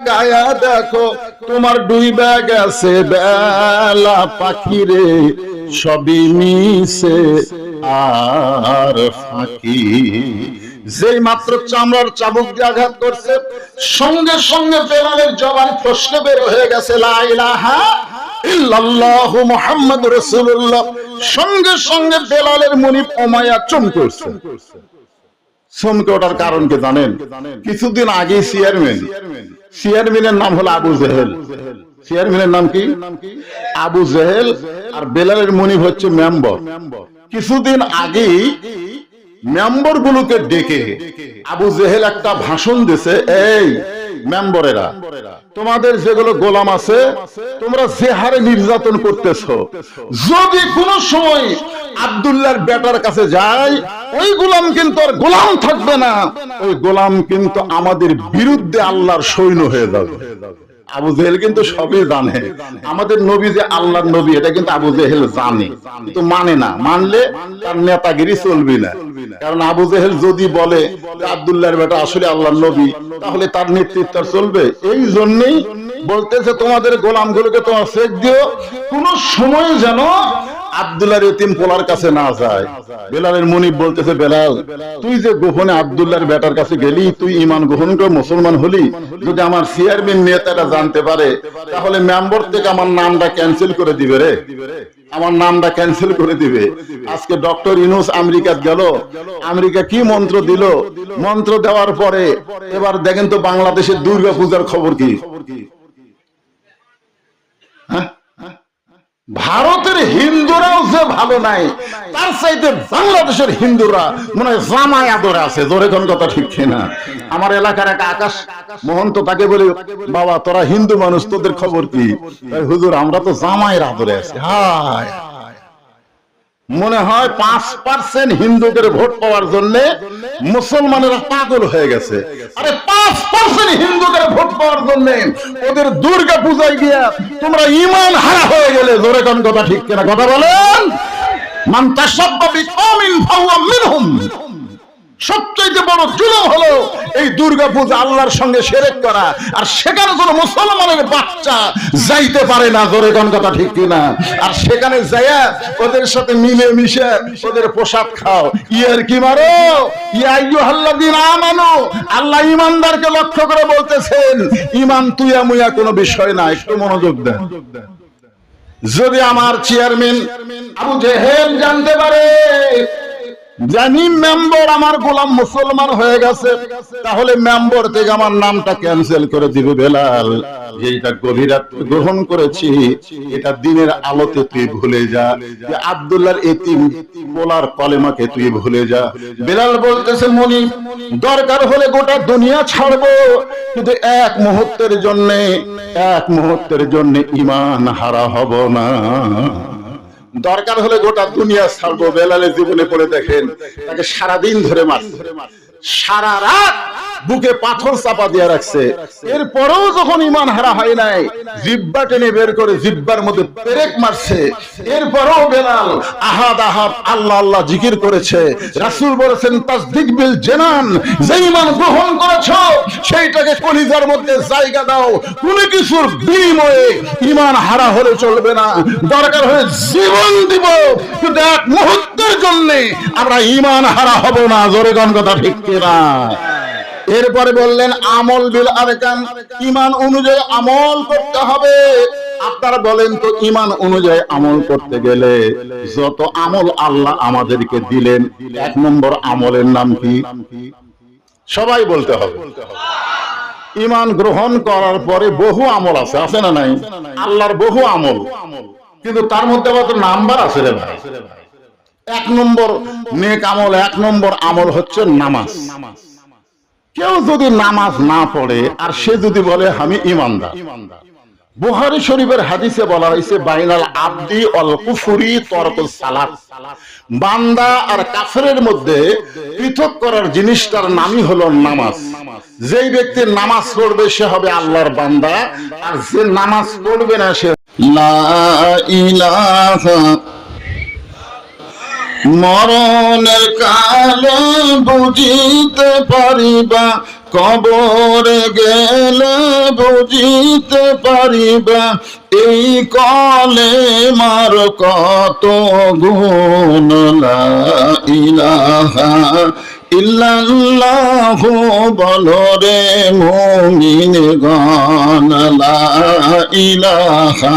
গায়া দেখো, তোমার ডুইবা গেছে বেলা পাখিরে, সবই মিশে আর ফাঁকি। যেই মাত্র চামড়ার চাবুক দিয়ে আঘাত করছে, সঙ্গে সঙ্গে বেলালের জবান ফসকে বের হয়ে গেছে, লা ইলাহা ইল্লাল্লাহু সঙ্গে সঙ্গে বেলালের চমকে ওঠার কারণ কি জানেন? কিছুদিন আগে চেয়ারম্যান চেয়ারম্যানের নাম হলো আবু জেহেল। চেয়ারম্যানের নাম কি? আবু জেহেল আর বেলালের মনিব হচ্ছে মেম্বর। কিছুদিন আগেই মেম্বর গুলোকে ডেকে আবু জেহেল একটা ভাষণ দিছে এই মেম্বরেরা, তোমাদের যেগুলো গোলাম আছে, তোমরা যে হারে নির্যাতন করতেছ। যদি কোনো সময় আব্দুল্লাহর বেটার কাছে যায়, ওই গোলাম কিন্তু আর গোলাম থাকবে না। ওই গোলাম কিন্তু আমাদের বিরুদ্ধে আল্লাহর সৈন্য হয়ে যাবে। আবু জেহেল কিন্তু সবই জানে। আমাদের নবী যে আল্লাহর নবী, এটা কিন্তু আবু জেহেল জানে। কিন্তু মানে না। মানলে তার নেতাগিরি চলবে না। কারণ আবু জেহেল যদি বলে আবদুল্লাহর বেটা আসলে আল্লাহর নবী, তাহলে তার নেতৃত্ব চলবে। এই জন্যই বলতেছে, তোমাদের গোলামগুলোকে তোমার শেখ দিও। কোন সময় যেন আব্দুল্লাহর এতিম পোলার কাছে না যায়। বেলালের মনিব বলতেছে, বেলাল, তুই যে গোপনে আব্দুল্লাহর বেটার কাছে গেলি, তুই ইমান গ্রহণ করে, মুসলমান হলি। যদি আমার চেয়ারম্যান নেতাটা জানতে পারে, তাহলে মেম্বার থেকে আমার নামটা ক্যান্সেল করে দিবে রে। আমার নামটা ক্যান্সেল করে দিবে। আজকে ডক্টর ইনুস আমেরিকা গেল। আমেরিকা কি মন্ত্র দিল? মন্ত্র দেওয়ার পরে, এবার দেখেন তো বাংলাদেশের দুর্গা পূজার খবর কি। হ্যাঁ? ভারতের হিন্দুরাও যে ভালো নাই তার চাইতে বাংলাদেশের হিন্দুরা মনে হয় জামাই আদরে আছে। জোরে কোন কথা ঠিক না আমার এলাকার একটা আকাশ মহন্ত তাকে বলি বাবা তোরা হিন্দু মানুষ তোদের খবর কি? তাই হুজুর আমরা তো জামাইয়ের আদরে আছি। হায়! মনে হয় পাঁচ পার্সেন্ট হিন্দুদের ভোট পাওয়ার জন্য মুসলমানেরা পাগল হয়ে গেছে। আরে পাঁচ পার্সেন্ট হিন্দুদের ভোট পাওয়ার জন্য ওদের দুর্গা পূজায় গিয়া তোমরা ইমান হারা হয়ে গেলে। জোরে কোন কথা ঠিক কিনা? কথা বলেন। মান তাসাব্বা বিকওমিন ফাহুয়া মিনহুম। সবচাইতে বড় জুলুম হলো এই দুর্গা পূজা আল্লাহর সঙ্গে সেরেক করা। আর সেখানে কোনো মুসলমানের বাচ্চা যাইতে পারে না, জোরে কোন কথা ঠিক কিনা? আর সেখানে যাইয়া ওদের সাথে মিলে মিশে ওদের প্রসাদ খাও। ইয়ার কি মারো? ইয়া আইয়ুহাল্লাযীন আমানু, আল্লাহ ইমানদারকে লক্ষ্য করে বলতেছেন ইমান তুইয়া মুয়া কোনো বিষয় না, একটু মনোযোগ দেন যদি আমার চেয়ারম্যান আবু জেহেল জানতে পারে জানি মেম্বার আমার গোলাম মুসলমান হয়ে গেছে, তাহলে মেম্বার থেকে আমার নামটা ক্যান্সেল করে দিবে বেলাল। যেটা গভীরাত গ্রহণ করেছি, এটা দিনের আলোতে তুই ভুলে যা, যে আব্দুল্লাহর এতিম বলার কলেমাকে তুই ভুলে যা। বেলাল বলতেছে, মনি, দরকার হলে গোটা দুনিয়া ছাড়বো, কিন্তু এক মুহূর্তের জন্য, এক মুহূর্তের জন্য ইমান হারা হব না। দরকার হলে গোটা দুনিয়া ছাড়বো, বেলালে জীবনে পড়ে দেখেন, তাকে সারাদিন ধরে মারছে। সারা রাত বুকে পাথর চাপা দিয়ে রাখছে। এরপরেও যখন ইমান হারা হয় নাই, জিব্বা টেনে বের করে জিব্বার মধ্যে পেরেক মারছে। এরপরেও বেলাল আহাদ আহাদ আল্লাহ আল্লাহ জিকির করেছে। রাসূল বলেছেন, তাসদিক বিল জেনান যে ইমান গ্রহণ করেছ, সেইটাকে কলিজার মধ্যে জায়গা দাও। কোনো কিছুর বিনিময়ে ইমান হারা হলে চলবে না। দরকার হলে জীবন দিব। কিন্তু এক মুহূর্তের জন্য আমরা ইমান হারা হব না। জোরে গণ কথা ঠিক কিনা? এরপরে বললেন, আমল বিল আরকান ইমান অনুযায়ী আমল করতে হবে। আপনারা বলেন তো ইমান অনুযায়ী আমল করতে গেলে যত আমল আল্লাহ আমাদেরকে দিলেন, এক নম্বর আমলের নাম কি? সবাই বলতে হবে। ইমান গ্রহণ করার পরে বহু আমল আছে আছে না নাই? আল্লাহর বহু আমল। কিন্তু তার মধ্যে আবার তো নাম্বার আছে রে ভাই। এক নম্বর নেক আমল, এক নম্বর আমল হচ্ছে নামাজ নামাজ। কেউ যদি নামাজ না পড়ে, আর সে যদি বলে, আমি ইমানদার। বুহারি শরীফের হাদিসে বলা হয়েছে, বাইনাল আব্দি অল কুফুরি তরকুল সালাত। বান্দা আর কাফেরের মধ্যে পৃথক করার জিনিসটার নামই হলো নামাজ। যেই ব্যক্তি নামাজ পড়বে, সে হবে আল্লাহর বান্দা। আর যে নামাজ পড়বে না, সে লা ইলাহা মরণের কালে বুঝিতে পারিবা, কবরে গেলে বুঝিতে পারিবা, এই কলে মার কত গুণ ইলাহা ইল্লাল্লাহু বলরে মুমিন গান লা ইলাহা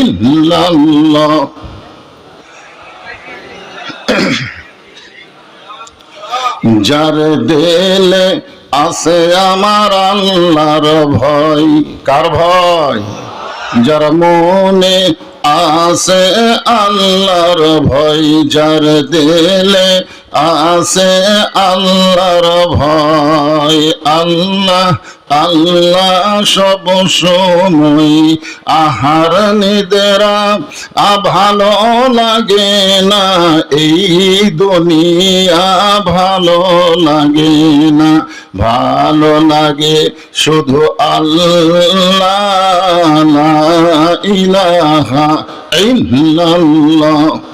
ইল্লাল্লাহ। যার দেলে আছে আমার আল্লাহর ভয়, কার ভয়? যার মনে আছে আল্লাহর ভয়, যার দেলে আছে আল্লাহর ভয়, আল্লাহ আল্লাহ সব সময় আহার নিদেরা আ ভালো লাগে না। এই দুনিয়া ভালো লাগে না, ভালো লাগে শুধু আল্লাহ ইলাহা ইল্লাল্লাহ।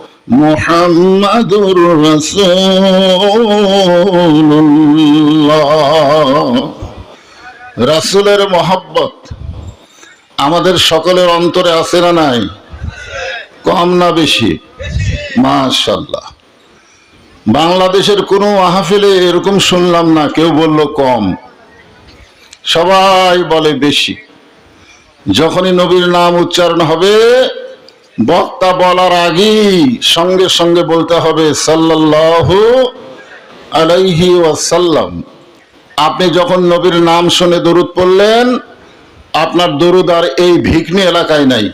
মুহাম্মাদুর রাসূলের মহব্বত আমাদের সকলের অন্তরে আছে না নাই? কম না বেশি? মাশাল্লাহ বাংলাদেশের কোনো মাহফিলে এরকম শুনলাম না, কেউ বলল কম। সবাই বলে বেশি। যখনই নবীর নাম উচ্চারণ হবে বক্তা বলার আগেই সঙ্গে সঙ্গে বলতে হবে, সাল্লাল্লাহু আলাইহি ওয়াসাল্লাম। আপনি যখন নবীর নাম শুনে দরুদ পড়লেন, আপনার দরুদ আর এই ভিকনি এলাকায় নাই।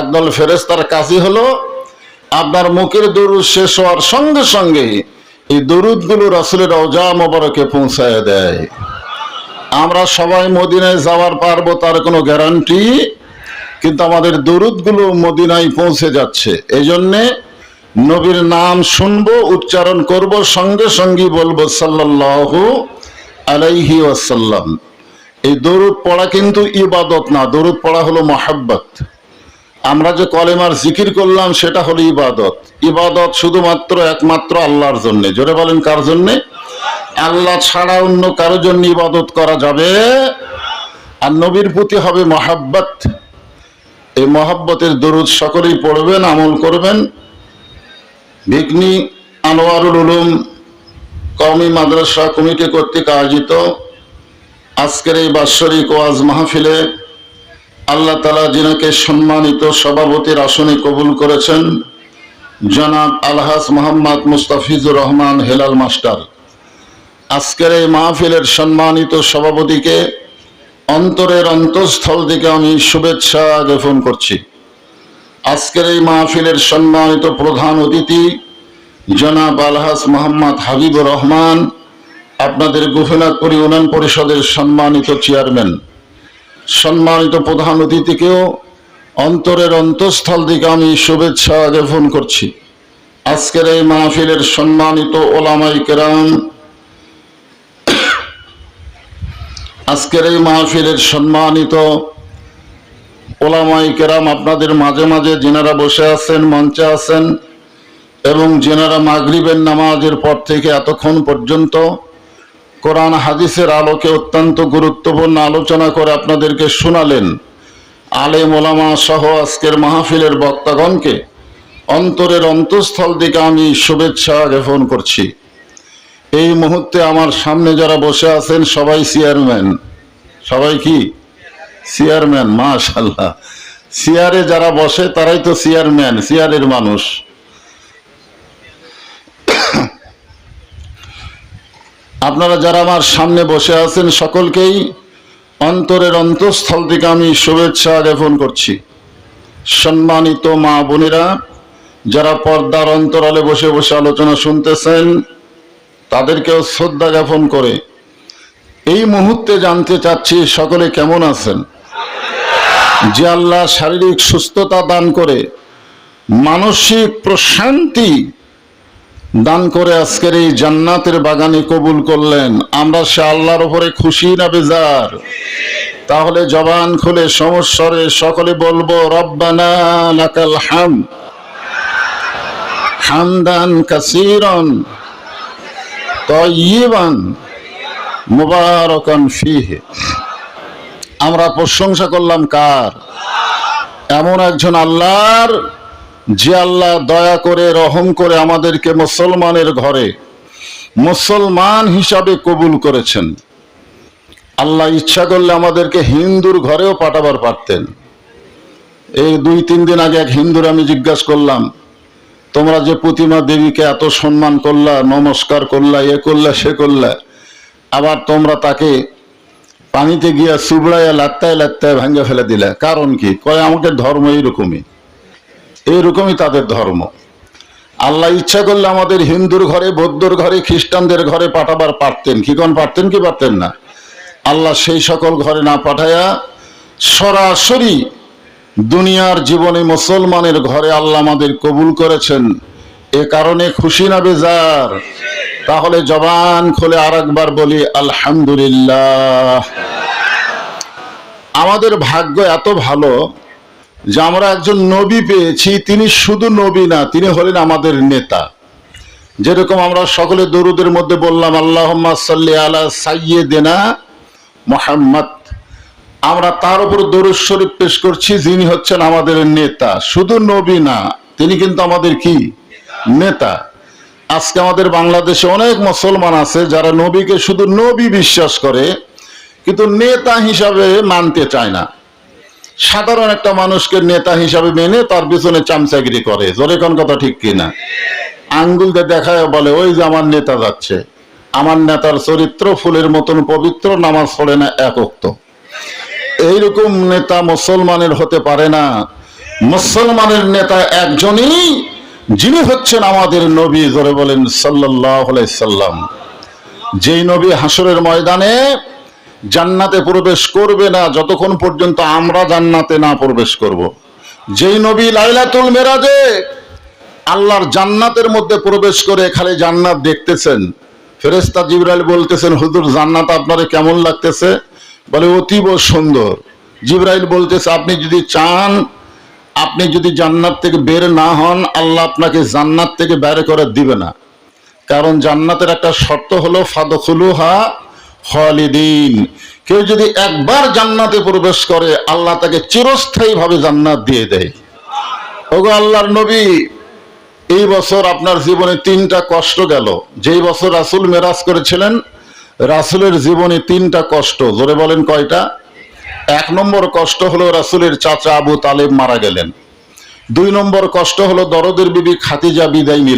একদল ফেরেস্তার কাজই হলো, আপনার মুখের দরুদ শেষ হওয়ার সঙ্গে সঙ্গে এই দরুদগুলো রাসুলের অজা মোবারকে পৌঁছায় দেয়। আমরা সবাই মদিনায় যাওয়ার পারব, তার কোনো গ্যারান্টি কিন্তু আমাদের দরুদগুলো মদিনায় পৌঁছে যাচ্ছে। এই জন্যে নবীর নাম শুনব, উচ্চারণ করব, সঙ্গে সঙ্গে বলব, সাল্লাল্লাহু আলাইহি ওয়াসাল্লাম। এই দরুদ পড়া কিন্তু ইবাদত না, দরুদ পড়া হলো মহাব্বত। আমরা যে কলেমার জিকির করলাম, সেটা হলো ইবাদত। ইবাদত শুধুমাত্র একমাত্র আল্লাহর জন্যে। জোরে বলেন, কার জন্যে? আল্লাহ ছাড়া অন্য কারোর জন্য ইবাদত করা যাবে? আর নবীর প্রতি হবে মহাব্বত। এই মহাব্বতের দরুদ সকলেই পড়বেন, আমল করবেন। ভিকনি আনোয়ারুল উলুম কওমি মাদ্রাসা কমিটি কর্তৃক আয়োজিত আজকের এই বাৎসরিক ওয়াজ মাহফিলে আল্লাহ তালা যিনাকে সম্মানিত সভাপতির আসনে কবুল করেছেন, জনাব আলহাস মোহাম্মদ মুস্তাফিজুর রহমান হেলাল মাস্টার। আজকের এই মাহফিলের সম্মানিত সভাপতিকে অন্তরের অন্তঃস্থল থেকে আমি শুভেচ্ছা জ্ঞাপন করছি। আজকের এই মাহফিলের সম্মানিত প্রধান অতিথি জনাব আলহাস মোহাম্মদ হাবিবুর রহমান, আপনাদের গোপীনাথপুর ইউনিয়ন পরিষদের সম্মানিত চেয়ারম্যান। সম্মানিত প্রধান অতিথিকেও অন্তরের অন্তঃস্থল থেকে আমি শুভেচ্ছা জ্ঞাপন করছি। আজকের এই মাহফিলের সম্মানিত ওলামাই কেরাম আজকের এই মাহফিলের সম্মানিত ওলামাই কেরাম আপনাদের মাঝে মাঝে যেনারা বসে আছেন, মঞ্চে আছেন এবং যেনারা মাগরিবের নামাজের পর থেকে এতক্ষণ পর্যন্ত কোরআন হাদিসের আলোকে অত্যন্ত গুরুত্বপূর্ণ আলোচনা করে আপনাদেরকে শোনালেন, আলেম ওলামা সহ আজকের মাহফিলের বক্তাগণকে অন্তরের অন্তঃস্থল থেকে আমি শুভেচ্ছা জ্ঞাপন করছি। এই মুহূর্তে আমার সামনে যারা বসে আছেন, সবাই চেয়ারম্যান। সবাই কি? চেয়ারম্যান মাশাল্লাহ চেয়ারে যারা বসে, তারাই তো চেয়ারম্যান, চেয়ারের মানুষ। আপনারা যারা আমার সামনে বসে আছেন, সকলকেই অন্তরের অন্তঃস্থল থেকে আমি শুভেচ্ছা জ্ঞাপন করছি। সম্মানিত মা বোনেরা, যারা পর্দার অন্তরালে বসে বসে আলোচনা শুনতেছেন তাদেরকেও শ্রদ্ধা জ্ঞাপন করে। এই মুহূর্তে জানতে চাচ্ছি সকলে কেমন আছেন? যে আল্লাহ শারীরিক সুস্থতা দান করে, মানসিক প্রশান্তি দান করে আজকের এই জান্নাতের বাগানে কবুল করলেন। আমরা সে আল্লাহর উপরে খুশি না বেজার? তাহলে জবান খুলে সমস্বরে সকলে বলব, রব্বানা হাম হামদান কাসিরন। আমরা প্রশংসা করলাম কার? এমন একজন আল্লাহর, যে আল্লাহ দয়া করে, রহম করে আমাদেরকে মুসলমানের ঘরে মুসলমান হিসাবে কবুল করেছেন। আল্লাহ ইচ্ছা করলে আমাদেরকে হিন্দুর ঘরেও পাঠাবার পারতেন। এই দুই তিন দিন আগে এক হিন্দুর আমি জিজ্ঞাসা করলাম তোমরা যে প্রতিমা দেবীকে এত সম্মান করলা, নমস্কার করলা, এ করলা, সে করলা, আবার তোমরা তাকে পানিতে গিয়া চুবড়াইয়া লাত্তায় লাত্তায় ভাঙ্গে ফেলে দিলে। কারণ কি? কয় আমাকে ধর্ম এইরকমই। এইরকমই তাদের ধর্ম। আল্লাহ ইচ্ছা করলে আমাদের হিন্দুর ঘরে, বৌদ্ধর ঘরে, খ্রিস্টানদের ঘরে পাঠাবার পারতেন। কি কোন পারতেন কি পারতেন না? আল্লাহ সেই সকল ঘরে না পাঠায়া সরাসরি দুনিয়ার জীবনে মুসলমানের ঘরে আল্লাহ আমাদের কবুল করেছেন। এ কারণে খুশি না বেজার? তাহলে জবান খুলে আর একবার বলি, আলহামদুলিল্লাহ। আমাদের ভাগ্য এত ভালো যে আমরা একজন নবী পেয়েছি, তিনি শুধু নবী না, তিনি হলেন আমাদের নেতা। যেরকম আমরা সকলে দরুদের মধ্যে বললাম আল্লাহ সাল্লি আলা সাইয়েদেনা মোহাম্মদ। আমরা তার উপর দরুদ শরীফ পেশ করছি, যিনি হচ্ছেন আমাদের নেতা। শুধু নবী না, তিনি কিন্তু আমাদের কি? নেতা। আজকে আমাদের বাংলাদেশে অনেক মুসলমান আছে, যারা নবীকে শুধু নবী বিশ্বাস করে, কিন্তু নেতা হিসাবে মানতে চায় না। সাধারণ একটা মানুষকে নেতা হিসাবে মেনে তার পিছনে চামচাগিরি করে। জোরে কোন কথা ঠিক কিনা? আঙ্গুল দিয়ে দেখায় বলে, ওই যে আমার নেতা যাচ্ছে। আমার নেতার চরিত্র ফুলের মতন পবিত্র, নামাজ পড়ে না একক্ত এইরকম নেতা মুসলমানের হতে পারে না। মুসলমানের নেতা একজনই যিনি হচ্ছেন আমাদের নবী ধরে বলেন সাল্লাম। যেই নবী হাসরের ময়দানে জান্নাতে প্রবেশ করবে না, যতক্ষণ পর্যন্ত আমরা জান্নাতে না প্রবেশ করব। যেই নবী লাইলাতুল মেরাজে আল্লাহর জান্নাতের মধ্যে প্রবেশ করে খালি জান্নাত দেখতেছেন। ফেরেস্তা জিবরাইল বলতেছেন, হুজুর, জান্নাত আপনারে কেমন লাগতেছে? বলে, অতীব সুন্দর। জিবরাইল বলতেছে, আপনি যদি চান, আপনি যদি জান্নাত থেকে বের না হন, আল্লাহ আপনাকে জান্নাত থেকে বের করে দিবে না। কারণ জান্নাতের একটা শর্ত হলো, ফাদখুলুহা হলিদিন কেউ যদি একবার জান্নাতে প্রবেশ করে, আল্লাহ তাকে চিরস্থায়ী ভাবে জান্নাত দিয়ে দেয়। ওগো আল্লাহর নবী, এই বছর আপনার জীবনে তিনটা কষ্ট গেল। যেই বছর রাসুল মেরাজ করেছিলেন রাসুলের জীবনে তিনটা কষ্ট। ধরে বলেন কয়টা? এক নম্বর কষ্ট হলো রাসুলের চাচা আবু তালেব মারা গেলেন। দুই নম্বর কষ্ট হলো দরদের বিবি খাতিজা বিদায় নিল